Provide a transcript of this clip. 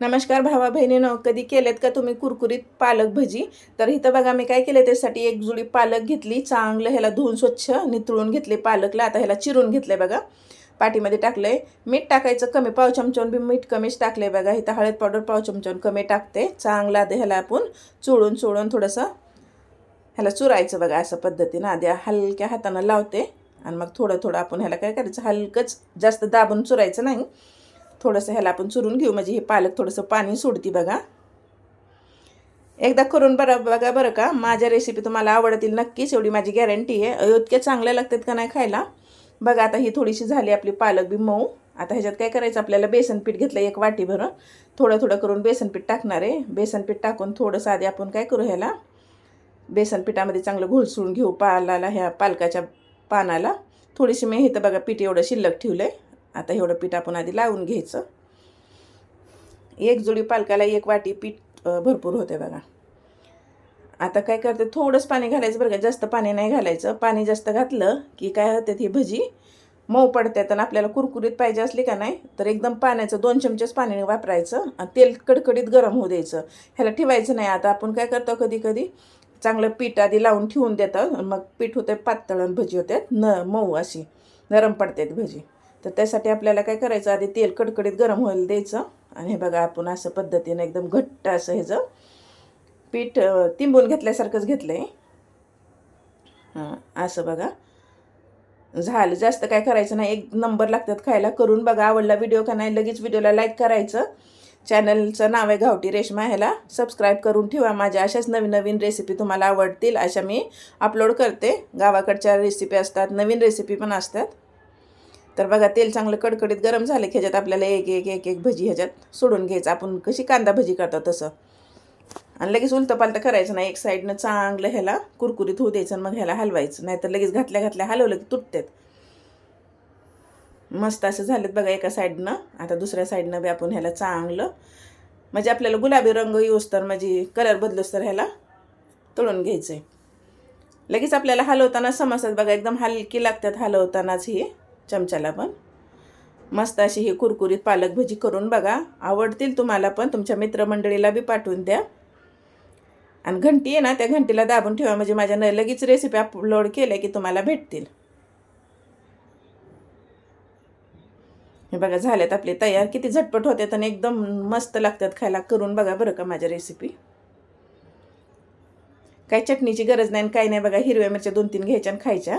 नमस्कार भावा बहिणीनं कधी केलेत का तुम्ही कुरकुरीत पालक भजी? तर इथं बघा मी काय केलं त्यासाठी एक जुडी पालक घेतली चांगलं ह्याला धुवून स्वच्छ नितळून घेतले पालकला. आता ह्याला चिरून घेतलंय बघा. पाटीमध्ये टाकलंय. मीठ टाकायचं कमी पाव चमच्यावर बी मीठ कमीच टाकलंय बघा. इथं हळद पावडर पाव चमच्यावर कमी टाकते. चांगलं आधी ह्याला आपण चोळून चोळून थोडंसं ह्याला चुरायचं बघा असं पद्धतीनं. आधी हलक्या हातानं लावते आणि मग थोडं थोडं आपण ह्याला काय करायचं? हलकंच जास्त दाबून चुरायचं नाही. थोडंसं ह्याला आपण चुरून घेऊ. म्हणजे हे पालक थोडंसं पाणी सोडती बघा. एकदा करून बरं बघा बरं का. माझ्या रेसिपी तुम्हाला आवडतील नक्कीच. एवढी माझी गॅरंटी आहे. इतक्या चांगल्या लागतात का नाही खायला? बघा आता ही थोडीशी झाली आपली पालक बी मऊ. आता ह्याच्यात काय करायचं? आपल्याला बेसन पीठ घेतलं एक वाटी भरून थोडं थोडं करून बेसन पीठ टाकणार आहे. बेसन पीठ टाकून थोडंसं आधी आपण काय करू ह्याला? बेसन पिठामध्ये चांगलं घुळसळून घेऊ पालाला ह्या पालकाच्या पानाला. थोडीशी मी इथं बघा पीठ एवढं शिल्लक ठेवलं आहे आता एवढं पीठ आपण आधी लावून घ्यायचं. एक जोडी पालकाला एक वाटी पीठ भरपूर होते बघा. आता काय करते थोडंच पाणी घालायचं बरं का जास्त पाणी नाही घालायचं. पाणी जास्त घातलं की काय होते ही भजी मऊ पडतात आणि आपल्याला कुरकुरीत पाहिजे असली का नाही तर एकदम पाण्याचं दोन चमचेच पाणी वापरायचं आणि तेल कडकडीत गरम होऊ द्यायचं. ह्याला ठेवायचं नाही. आता आपण काय करतो कधी कधी चांगलं पीठ आधी लावून ठेवून देतं. मग पीठ होते पातळ आणि भजी होतात न मऊ अशी नरम पडतात भजी. तर त्यासाठी आपल्याला काय करायचं? आधी तेल कडकडीत गरम व्हायला द्यायचं. आणि हे बघा आपण असं पद्धतीनं एकदम घट्ट असं ह्याचं पीठ तिंबून घेतल्यासारखंच घेतलं आहे हां असं बघा. झालं. जास्त काय करायचं नाही. एक नंबर लागतात खायला. करून बघा. आवडला व्हिडिओ का नाही लगेच व्हिडिओला लाईक करायचं. चॅनलचं नाव आहे गावठी रेशमा. ह्याला सबस्क्राईब करून ठेवा. माझ्या अशाच नवीन नवीन रेसिपी तुम्हाला आवडतील अशा मी अपलोड करते. गावाकडच्या रेसिपी असतात. नवीन रेसिपी पण असतात. तर बघा तेल चांगलं कडकडीत गरम झालं की ह्याच्यात आपल्याला एक एक एक एक भजी ह्याच्यात सोडून घ्यायचं. आपण कशी कांदा भजी करतो तसं. आणि लगेच उलतपालतं करायचं नाही. एक साईडनं चांगलं ह्याला कुरकुरीत होऊ द्यायचं मग ह्याला हलवायचं. नाहीतर लगेच घातल्या घातल्या हलवलं की तुटतात. मस्त असं झालेत बघा एका साईडनं. आता दुसऱ्या साईडनं बी आपण ह्याला चांगलं म्हणजे आपल्याला गुलाबी रंग येऊस तर म्हणजे कलर बदलूस तर ह्याला तळून घ्यायचं आहे लगेच आपल्याला हलवताना समजतात बघा एकदम हलकी लागतात हलवतानाच ही. चमच्याला पण. मस्त अशी ही कुरकुरीत पालक भजी करून बघा. आवडतील तुम्हाला पण. तुमच्या मित्रमंडळीला बी पाठवून द्या. आणि घंटी आहे ना त्या घंटीला दाबून ठेवा. म्हणजे माझ्या न लगेच रेसिपी अपलोड केल्या की तुम्हाला भेटतील. हे बघा झाल्यात आपले तयार. किती झटपट होतात आणि एकदम मस्त लागतात खायला. करून बघा बरं का माझ्या रेसिपी काही चटणीची गरज नाही काही नाही बघा हिरव्या मिरच्या दोन तीन घ्यायच्या आणि खायच्या.